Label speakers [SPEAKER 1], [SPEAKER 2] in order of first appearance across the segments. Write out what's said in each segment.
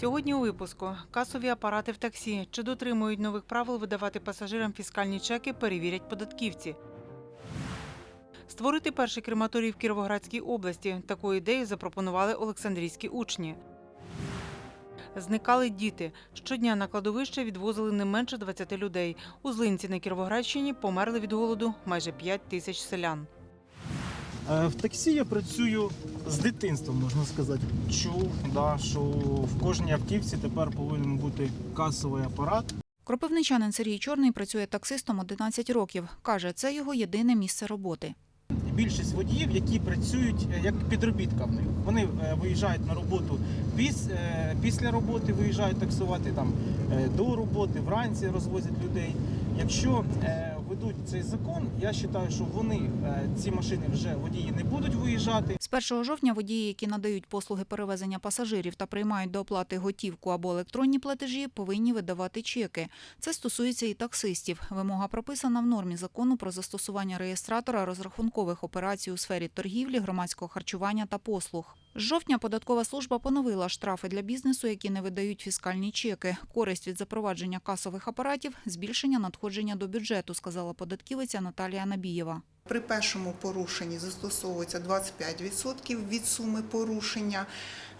[SPEAKER 1] Сьогодні у випуску касові апарати в таксі. Чи дотримують нових правил видавати пасажирам фіскальні чеки, перевірять податківці. Створити перший крематорій в Кіровоградській області. Таку ідею запропонували Олександрійські учні. Зникали діти. Щодня на кладовище відвозили не менше 20 людей. У Злинці на Кіровоградщині померли від голоду майже 5 тисяч селян.
[SPEAKER 2] Е, В таксі я працюю з дитинства, можна сказати. Чув, да, що в кожній автівці тепер повинен бути касовий апарат.
[SPEAKER 3] Кропивничанин Сергій Чорний працює таксистом 11 років. Каже, це його єдине місце роботи.
[SPEAKER 2] Більшість водіїв, які працюють е, як підробітка в них. Вони е, виїжджають на роботу після роботи, виїжджають таксувати там до роботи, вранці розвозять людей. Якщо ведуть цей закон, я вважаю, що вони е, ці машини вже водії не будуть виїжджати.
[SPEAKER 3] З 1 жовтня водії, які надають послуги перевезення пасажирів та приймають до оплати готівку або електронні платежі, повинні видавати чеки. Це стосується і таксистів. Вимога прописана в нормі закону про застосування реєстратора розрахункових операцій у сфері торгівлі, громадського харчування та послуг. З жовтня податкова служба поновила штрафи для бізнесу, які не видають фіскальні чеки. Користь від запровадження касових апаратів збільшення надходження до бюджету, сказала податківиця Наталія Набієва.
[SPEAKER 4] При першому порушенні застосовується 25% від суми порушення,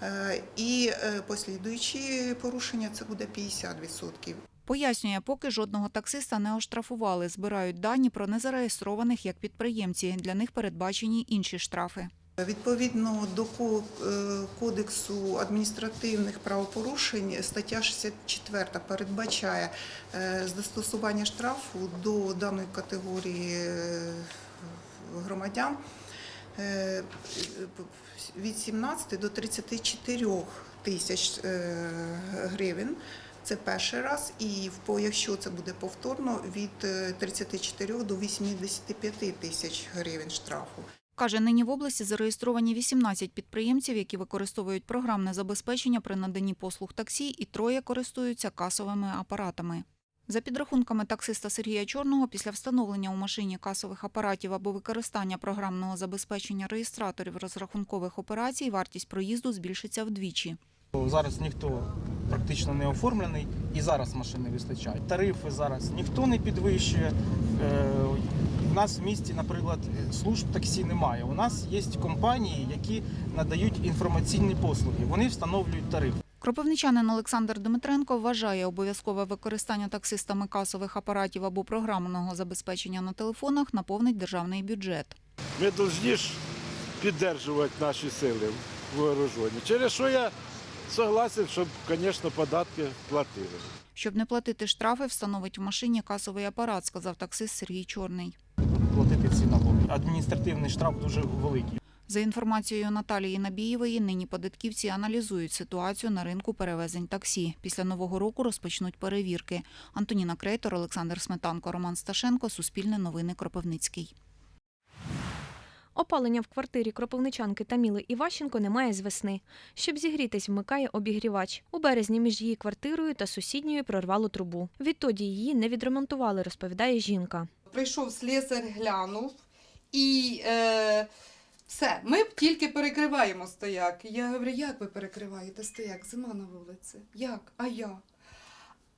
[SPEAKER 4] е, і е, послідуючі порушення це буде 50%.
[SPEAKER 3] Пояснює, поки жодного таксиста не оштрафували, збирають дані про незареєстрованих як підприємці. Для них передбачені інші штрафи.
[SPEAKER 4] Відповідно до е, кодексу адміністративних правопорушень, стаття 64 передбачає е, застосування штрафу до даної категорії е, громадян від 17 до 34 тисяч гривень. Це перший раз, і якщо це буде повторно, від е, 34 до 85 тисяч гривень штрафу.
[SPEAKER 3] Каже, нині в області зареєстровані 18 підприємців, які використовують програмне забезпечення при наданні послуг таксі, і троє користуються касовими апаратами. За підрахунками таксиста Сергія Чорного, після встановлення у машині касових апаратів або використання програмного забезпечення реєстраторів розрахункових операцій, вартість проїзду збільшиться вдвічі.
[SPEAKER 2] Зараз ніхто практично не оформлений і зараз машин не вистачає. Тарифи зараз ніхто не підвищує. У нас в місті, наприклад, служб таксі немає. У нас є компанії, які надають інформаційні послуги. Вони встановлюють тариф.
[SPEAKER 3] Кропивничанин Олександр Дмитренко вважає обов'язкове використання таксистами касових апаратів або програмного забезпечення на телефонах наповнить державний бюджет.
[SPEAKER 5] Ми повинні підтримувати наші сили вооружені. Через що я согласен, щоб, звісно, податки платили.
[SPEAKER 3] Щоб не платити штрафи, встановить в машині касовий апарат, сказав таксист Сергій Чорний.
[SPEAKER 2] Адміністративний штраф дуже великий.
[SPEAKER 3] За інформацією Наталії Набієвої, нині податківці аналізують ситуацію на ринку перевезень таксі. Після нового року розпочнуть перевірки. Антоніна Крейтор, Олександр Сметанко, Роман Сташенко, Суспільне новини Кропивницький.
[SPEAKER 6] Опалення в квартирі кропивничанки Таміли Іващенко немає з весни. Щоб зігрітись, вмикає обігрівач. У березні між її квартирою та сусідньою прорвало трубу. Відтоді її не відремонтували, розповідає жінка.
[SPEAKER 7] Прийшов слесар, глянув і е, все, ми тільки перекриваємо стояк. Я говорю, як ви перекриваєте стояк? Зима на вулиці. Як? А я?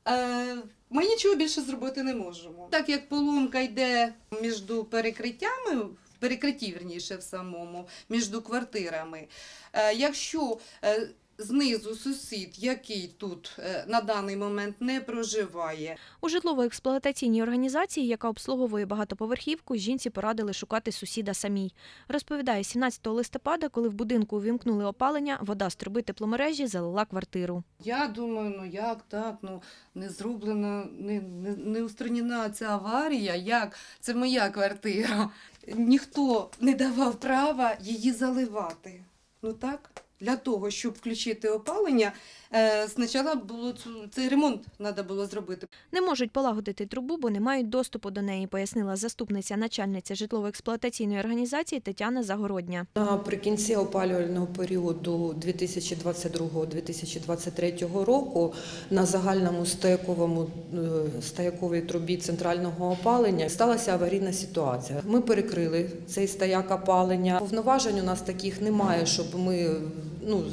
[SPEAKER 7] Е, ми нічого більше зробити не можемо. Так як поломка йде між перекриттями, в перекритті, вірніше, в самому, між квартирами. Е, якщо е, знизу сусід, який тут е, на даний момент не проживає,
[SPEAKER 6] У житлово-експлуатаційній організації, яка обслуговує багатоповерхівку, жінці порадили шукати сусіда самій. Розповідає, 17 листопада, коли в будинку увімкнули опалення, вода з труби тепломережі залила квартиру.
[SPEAKER 7] Я думаю, ну як так? Ну не зроблена, не, не, не устранена ця аварія. Як? Це моя квартира. Ніхто не давав права її заливати. Ну так? Для того, щоб включити опалення, е, спочатку було цю- цей ремонт треба було зробити.
[SPEAKER 6] Не можуть полагодити трубу, бо не мають доступу до неї, пояснила заступниця начальниця житлово-експлуатаційної організації Тетяна Загородня.
[SPEAKER 8] Наприкінці опалювального періоду 2022-2023 року на загальному стояковому е, стояковій трубі центрального опалення сталася аварійна ситуація. Ми перекрили цей стояк опалення. Повноважень у нас таких немає, щоб ми ну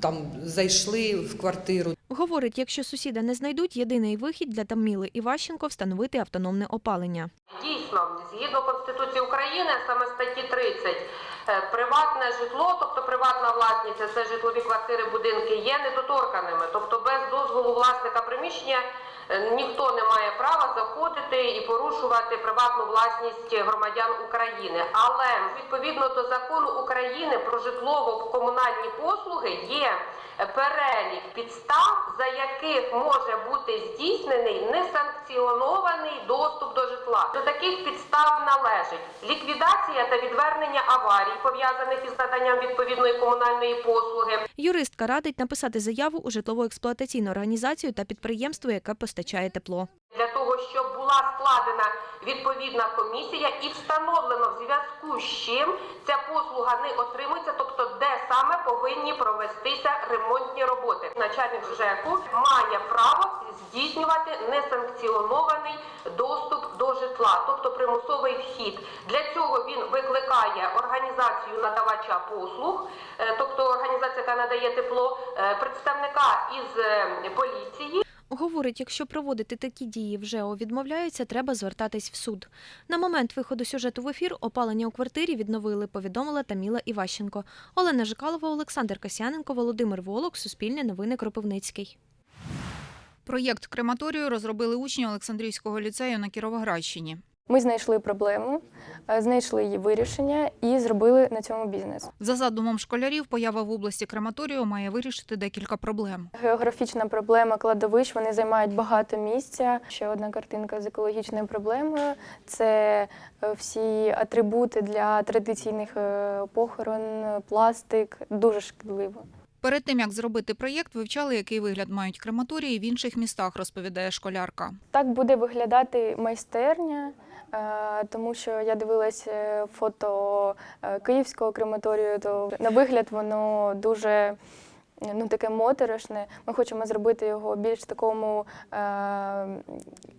[SPEAKER 8] там зайшли в квартиру.
[SPEAKER 6] Говорить, якщо сусіда не знайдуть, єдиний вихід для Таміли Іващенко – встановити автономне опалення.
[SPEAKER 9] Дійсно, згідно Конституції України, саме статті 30, е, приватне житло, тобто приватна власність, це житлові квартири, будинки, є недоторканими. Тобто без дозволу власника приміщення е, ніхто не має права заходити і порушувати приватну власність громадян України. Але відповідно до закону України про житлово-комунальні послуги є перелік підстав, за яких може бути здійснений несанкціонований доступ до житла. До таких підстав належить ліквідація та відвернення аварій, пов'язаних із наданням відповідної комунальної послуги,
[SPEAKER 6] Юристка радить написати заяву у житлово-експлуатаційну організацію та підприємство, яке постачає тепло.
[SPEAKER 9] для того, щоб була складена відповідна комісія і встановлено в зв'язку з чим ця послуга не отримується, тобто де саме повинні провестися ремонтні роботи. Начальник ЖЕКу має право здійснювати несанкціонований доступ до житла, тобто примусовий вхід. Для цього він викликає організацію надавача послуг, е, тобто організація, яка надає тепло, е, представника із е, поліції.
[SPEAKER 6] Говорить, якщо проводити такі дії вже відмовляються, треба звертатись в суд. На момент виходу сюжету в ефір опалення у квартирі відновили, повідомила Таміла Іващенко. Олена Жикалова, Олександр Касяненко, Володимир Волок, Суспільне новини Кропивницький.
[SPEAKER 3] Проєкт крематорію розробили учні Олександрійського ліцею на Кіровоградщині.
[SPEAKER 10] Ми знайшли проблему, е, знайшли її вирішення і зробили на цьому бізнес.
[SPEAKER 3] За задумом школярів, поява в області крематорію має вирішити декілька проблем.
[SPEAKER 10] Географічна проблема кладовищ, вони займають багато місця. Ще одна картинка з екологічною проблемою це е, всі атрибути для традиційних е, похорон, пластик, дуже шкідливо.
[SPEAKER 3] Перед тим як зробити проєкт, вивчали, який вигляд мають крематорії в інших містах, розповідає школярка.
[SPEAKER 10] Так буде виглядати майстерня, тому що я дивилась е, фото е, київського крематорію, то на вигляд воно дуже ну, таке моторошне. Ми хочемо зробити його більш такому е,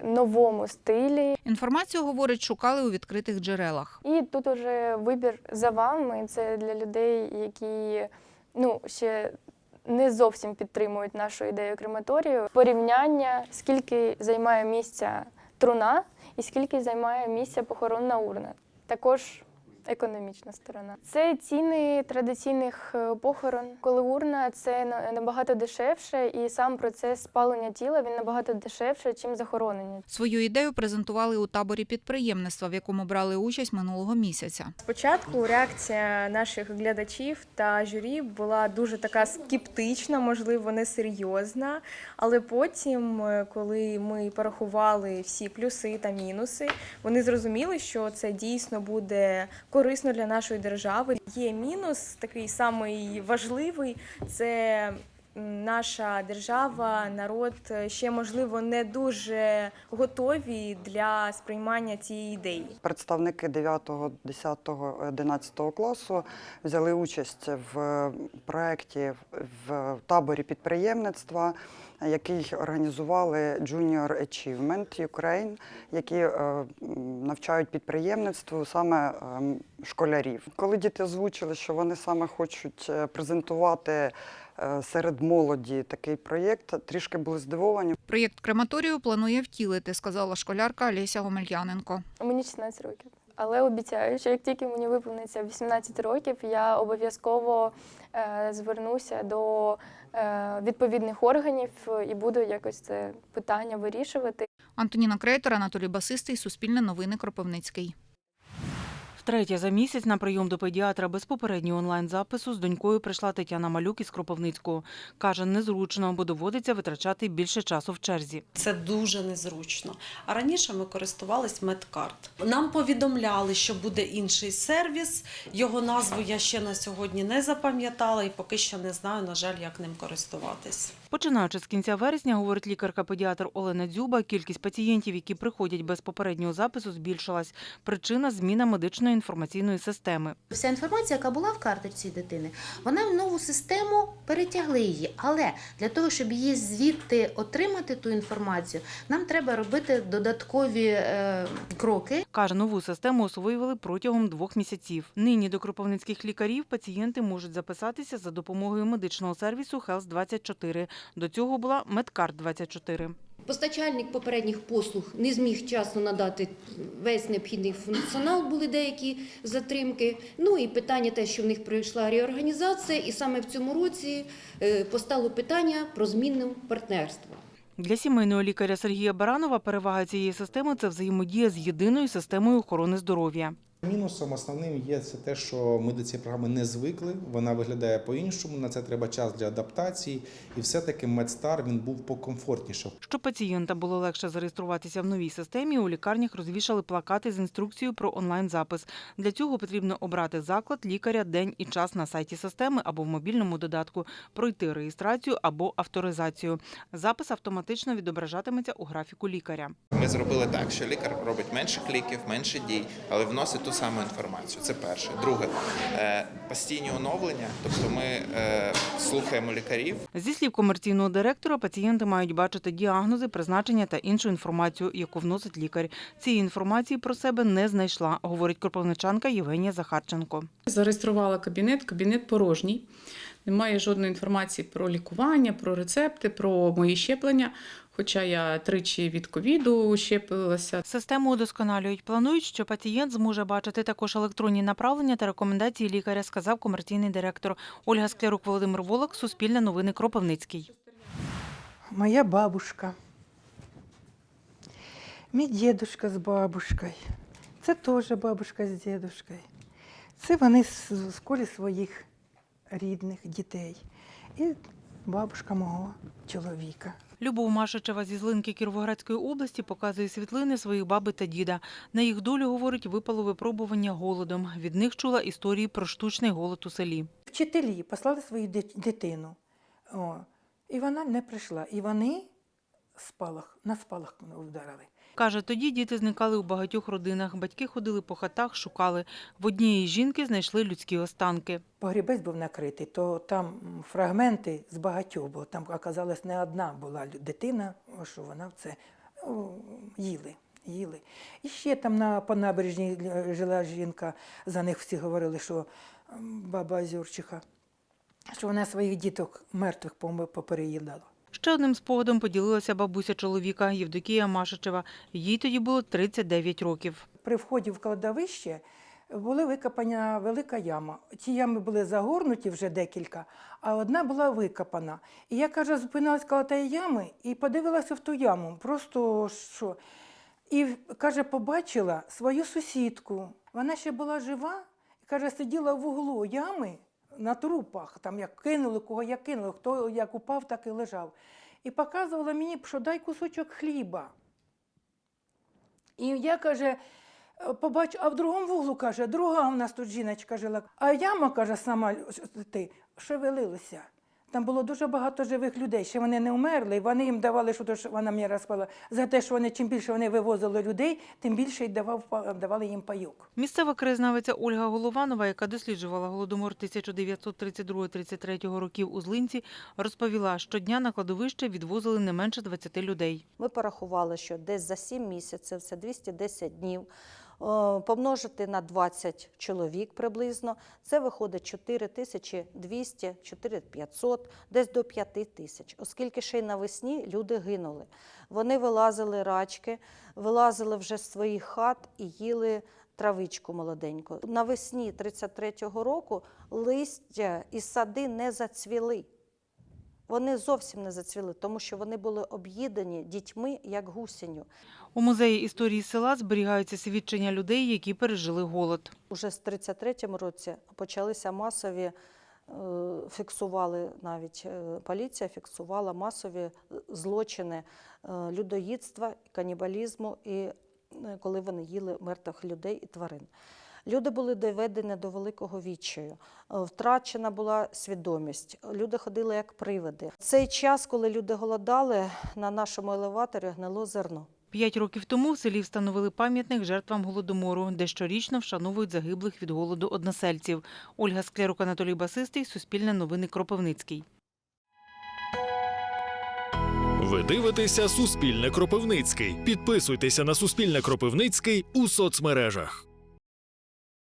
[SPEAKER 10] новому стилі.
[SPEAKER 3] Інформацію, говорить, шукали у відкритих джерелах.
[SPEAKER 10] І тут уже вибір за вами. Це для людей, які ну, ще не зовсім підтримують нашу ідею крематорію. Порівняння, скільки займає місця труна і скільки займає місця похоронна урна. Також економічна сторона. Це ціни традиційних е, похорон. Коли урна це на- набагато дешевше, і сам процес спалення тіла він набагато дешевше, ніж захоронення.
[SPEAKER 3] Свою ідею презентували у таборі підприємництва, в якому брали участь минулого місяця.
[SPEAKER 11] Спочатку реакція наших глядачів та журі була дуже така скептична, можливо, несерйозна. Але потім, е, коли ми порахували всі плюси та мінуси, вони зрозуміли, що це дійсно буде корисно для нашої держави. Є мінус такий самий важливий це. Наша держава, народ е, ще можливо не дуже готові для сприймання цієї ідеї.
[SPEAKER 12] Представники 9, 10, 11 класу взяли участь в проєкті в таборі підприємництва, який організували Junior Achievement Ukraine, які е, навчають підприємництву саме ем, школярів. Коли діти озвучили, що вони саме хочуть е, презентувати е, серед молоді такий проєкт, трішки були здивовані.
[SPEAKER 3] Проєкт крематорію планує втілити, сказала школярка Олеся Гомельяненко.
[SPEAKER 10] Мені 16 років. Але обіцяю, що як тільки мені виповниться 18 років, я обов'язково е, звернуся до е, відповідних органів і буду якось це питання вирішувати.
[SPEAKER 3] Антоніна Крейтор, Анатолій Басистий, Суспільне новини Кропивницький.
[SPEAKER 1] Втретє за місяць на прийом до педіатра без попереднього онлайн-запису з донькою прийшла Тетяна Малюк із Кропивницького. Каже, незручно, бо доводиться витрачати більше часу в черзі.
[SPEAKER 13] Це дуже незручно. А раніше ми користувались медкарт. Нам повідомляли, що буде інший сервіс. Його назву я ще на сьогодні не запам'ятала і поки що не знаю, на жаль, як ним користуватись.
[SPEAKER 1] Починаючи з кінця вересня, говорить лікарка-педіатр Олена Дзюба, кількість пацієнтів, які приходять без попереднього запису, збільшилась. Причина зміна медичної інформаційної системи.
[SPEAKER 14] Вся інформація, яка була в карточці дитини, вона в нову систему перетягли її. Але для того, щоб її звідти отримати ту інформацію, нам треба робити додаткові е, кроки.
[SPEAKER 1] Каже, нову систему освоювали протягом двох місяців. Нині до кропивницьких лікарів пацієнти можуть записатися за допомогою медичного сервісу Health 24 До цього була Медкарт 24
[SPEAKER 15] Постачальник попередніх послуг не зміг вчасно надати весь необхідний функціонал, були деякі затримки. Ну і питання те, що в них пройшла реорганізація, і саме в цьому році е, постало питання про зміну партнерства.
[SPEAKER 1] Для сімейного лікаря Сергія Баранова перевага цієї системи це взаємодія з єдиною системою охорони здоров'я.
[SPEAKER 16] Мінусом основним є це те, що ми до цієї програми не звикли. Вона виглядає по-іншому. На це треба час для адаптації. І все-таки Медстар він був покомфортніше.
[SPEAKER 1] Щоб пацієнта було легше зареєструватися в новій системі, у лікарнях розвішали плакати з інструкцією про онлайн-запис. Для цього потрібно обрати заклад, лікаря, день і час на сайті системи або в мобільному додатку, пройти реєстрацію або авторизацію. Запис автоматично відображатиметься у графіку лікаря.
[SPEAKER 17] Ми зробили так, що лікар робить менше кліків, менше дій, але вносить ту саму інформацію. Це перше. Друге, е, постійні оновлення, тобто ми е, слухаємо лікарів.
[SPEAKER 1] Зі слів комерційного директора, пацієнти мають бачити діагнози, призначення та іншу інформацію, яку вносить лікар. Цієї інформації про себе не знайшла, говорить кропивничанка Євгенія Захарченко.
[SPEAKER 18] Зареєструвала кабінет, кабінет порожній. Немає жодної інформації про лікування, про рецепти, про мої щеплення. Хоча я тричі від ковіду щепилася.
[SPEAKER 1] Систему удосконалюють. Планують, що пацієнт зможе бачити також електронні направлення та рекомендації лікаря, сказав комерційний директор. Ольга Склярук, Володимир Волок, Суспільне новини Кропивницький.
[SPEAKER 19] моя бабушка, мій дідушка з бабушкою. Це теж бабушка з дідушкою. Це вони з колі своїх рідних дітей. І бабушка мого чоловіка.
[SPEAKER 1] Любов Машичева зі Злинки Кіровоградської області показує світлини своїх баби та діда. На їх долю, говорить, випало випробування голодом. Від них чула історії про штучний голод у селі.
[SPEAKER 19] Вчителі послали свою дитину, О, і вона не прийшла. І вони спалах, на спалах вдарили.
[SPEAKER 1] Каже, тоді діти зникали у багатьох родинах. Батьки ходили по хатах, шукали. В однієї жінки знайшли людські останки.
[SPEAKER 19] Погрібець був накритий, то там фрагменти з багатьох, бо там оказалось не одна була дитина, що вона це їли. Їли. І ще там на, по набережній жила жінка, за них всі говорили, що баба Озюрчиха, що вона своїх діток мертвих попереїдала.
[SPEAKER 1] Ще одним спогадом поділилася бабуся чоловіка Євдокія Машичева. Їй тоді було 39 років.
[SPEAKER 19] При вході в кладовище була викопана велика яма. Ті ями були загорнуті вже декілька, а одна була викопана. І я, каже, зупинилась коло тієї ями і подивилася в ту яму. Просто що. І каже, побачила свою сусідку. Вона ще була жива, каже, сиділа в углу ями на трупах, там як кинули, кого як кинули, хто як упав, так і лежав. І показувала мені, що дай кусочок хліба. І я каже, побачу, а в другому вуглу каже, друга у нас тут жіночка жила. А яма, каже, сама ти, шевелилася. Там було дуже багато живих людей, ще вони не вмерли, і вони їм давали, що то, що вона мені розповіла, за те, що вони чим більше вони вивозили людей, тим більше й давав, давали їм пайок.
[SPEAKER 1] Місцева краєзнавиця Ольга Голованова, яка досліджувала голодомор 1932-33 років у Злинці, розповіла, що дня на кладовище відвозили не менше 20 людей.
[SPEAKER 20] Ми порахували, що десь за 7 місяців, це 210 днів, помножити на 20 чоловік приблизно, це виходить 4200, 4500, десь до 5 тисяч. Оскільки ще й навесні люди гинули. Вони вилазили рачки, вилазили вже з своїх хат і їли травичку молоденьку. Навесні 33-го року листя і сади не зацвіли. Вони зовсім не зацвіли, тому що вони були об'їдені дітьми як гусеню.
[SPEAKER 1] У музеї історії села зберігаються свідчення людей, які пережили голод.
[SPEAKER 20] Уже з 33-му році почалися масові, е, фіксували навіть е, поліція фіксувала масові е, злочини людоїдства, канібалізму, і коли вони їли мертвих людей і тварин. Люди були доведені до великого відчаю. Е, Втрачена була свідомість. Люди ходили як привиди. Цей час, коли люди голодали, на нашому елеваторі гнило зерно.
[SPEAKER 1] П'ять років тому в селі встановили пам'ятник жертвам голодомору, де щорічно вшановують загиблих від голоду односельців. Ольга Склярук, Анатолій Басистий, Суспільне новини Кропивницький.
[SPEAKER 5] Ви дивитеся Суспільне Кропивницький. Підписуйтеся на Суспільне Кропивницький у соцмережах.